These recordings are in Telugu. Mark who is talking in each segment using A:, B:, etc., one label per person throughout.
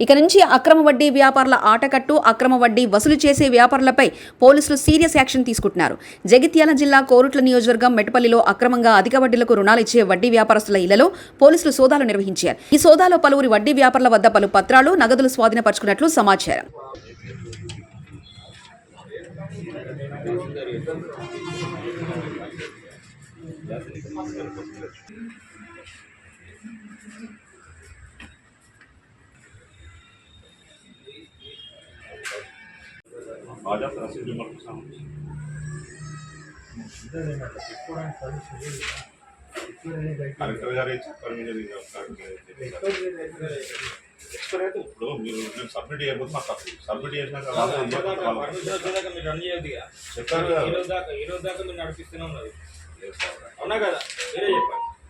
A: ఇక నుంచి అక్రమ వడ్డీ వ్యాపారుల ఆటకట్టు అక్రమ వడ్డీ వసూలు చేసే వ్యాపారులపై పోలీసులు సీరియస్ యాక్షన్ తీసుకుంటున్నారు జగిత్యాల జిల్లా కోరుట్ల నియోజకవర్గం మెటపల్లిలో అక్రమంగా అధిక వడ్డీలకు రుణాలు ఇచ్చే వడ్డీ వ్యాపారస్తుల ఇళ్ళలో పోలీసులు సోదాలు నిర్వహించారు ఈ సోదాలో పలువురి వడ్డీ వ్యాపారుల వద్ద పలు పత్రాలు నగదులు స్వాధీనపరుచుకున్నట్లు సమాచారం
B: Thank you. ఆజాద్ రసీదు మనకు సంబంధించి కలెక్టర్ గారు చెప్పారు మీద ఎక్స్పైర్ అయితే ఇప్పుడు మీరు సబ్మిట్ చేసినాక మాకు సబ్మిట్
C: చేసిన
B: చెప్పారు
C: ఈ రోజు దాకా మీరు నడిపిస్తూనే ఉన్నారు. అవునా కదా?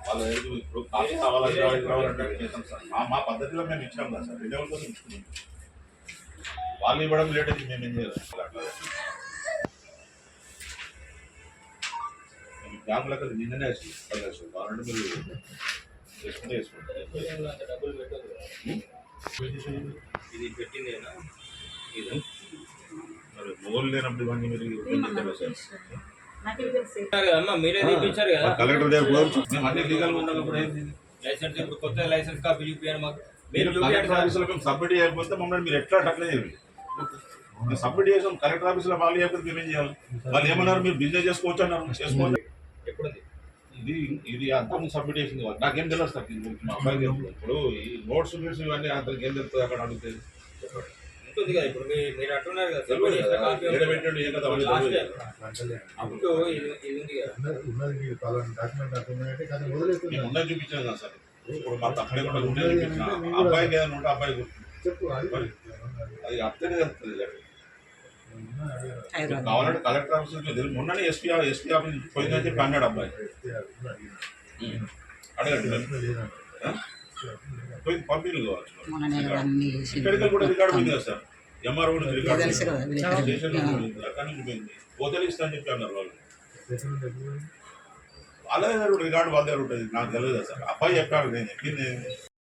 B: వాళ్ళు ఇప్పుడు కావాలంటే మా పద్ధతిలో మేము ఇచ్చాం కదా సార్. రిజల్ట్ ఇచ్చుకున్నాం. వాళ్ళు ఇవ్వడం లేట్ అయితే మేము ఏం చేయాలి? అట్లా బ్యాంకులకు అది నిన్ననే వేసి కావాలంటే మీరు చేసుకుంటే
C: ఇది పెట్టిందేనా? ఇది?
B: మరి లేనప్పుడు ఇవన్నీ మీరు ఏం సార్? కలెక్టర్ దగ్గర పోవచ్చు మేము అన్ని లీగల్ ఉన్నప్పుడు ఏంటి
C: లైసెన్స్ ఇప్పుడు కొత్త లైసెన్స్ కాపీ చూపించాను మాకు.
B: మీరు సబ్మిట్ చేయకపోతే మమ్మల్ని మీరు ఎట్లా అట్లే చేయాలి మేము సబ్మిట్ చేసాం కలెక్టర్ ఆఫీసులో వాళ్ళు చేయకపోతే మేము ఏం చేయాలి? వాళ్ళు ఏమన్నారు? మీరు బిజినెస్ చేసుకోవచ్చు అన్నారు. చేసుకోవచ్చు
C: ఎప్పుడుంది?
B: ఇది ఇది అంతా సబ్మిట్ చేసింది. నాకేం తెలియదు సార్ దీని గురించి మా అబ్బాయికి. ఇప్పుడు ఈ నోట్స్ ఇవన్నీ అతనికి ఏం తెలుస్తుంది అక్కడ అడిగితే?
C: ఉంటుంది కదా ఇప్పుడు మీరు అంటున్నారు కదా సబ్మిట్ చేసిన కాపీ. అప్పుడు ఇది ఉంది కదా.
D: ఉన్నది డాక్యుమెంట్ కానీ
B: ఉన్నది చూపించాను కదా సార్. ఇప్పుడు మా ఉండేది అబ్బాయికి ఏదైనా ఉంటే అబ్బాయి
D: చెప్పు అది అడిగారు.
B: మీకు కావాలంటే కలెక్టర్ ఆఫీస్ తెలుసు మొన్ననే ఎస్పీ ఎస్పీ ఆఫీస్ పోయిందని చెప్పి అన్నాడు అబ్బాయి
D: అడిగారు.
B: అడగండి. ఆ? పోయి పంపిణీ కావచ్చు ఇక్కడికి కూడా రికార్డు ఉంది కదా సార్ ఎంఆర్ఓ నుంచి రికార్డు. అక్కడి నుంచి పోయింది పోతలు ఇస్తా అని చెప్పి అన్నారు వాళ్ళు
D: పోయింది?
B: వాళ్ళ దగ్గర రికార్డు వాళ్ళ దగ్గర ఉంటుంది నాకు తెలియదు సార్ అబ్బాయి చెప్పాడు నేను చెప్పింది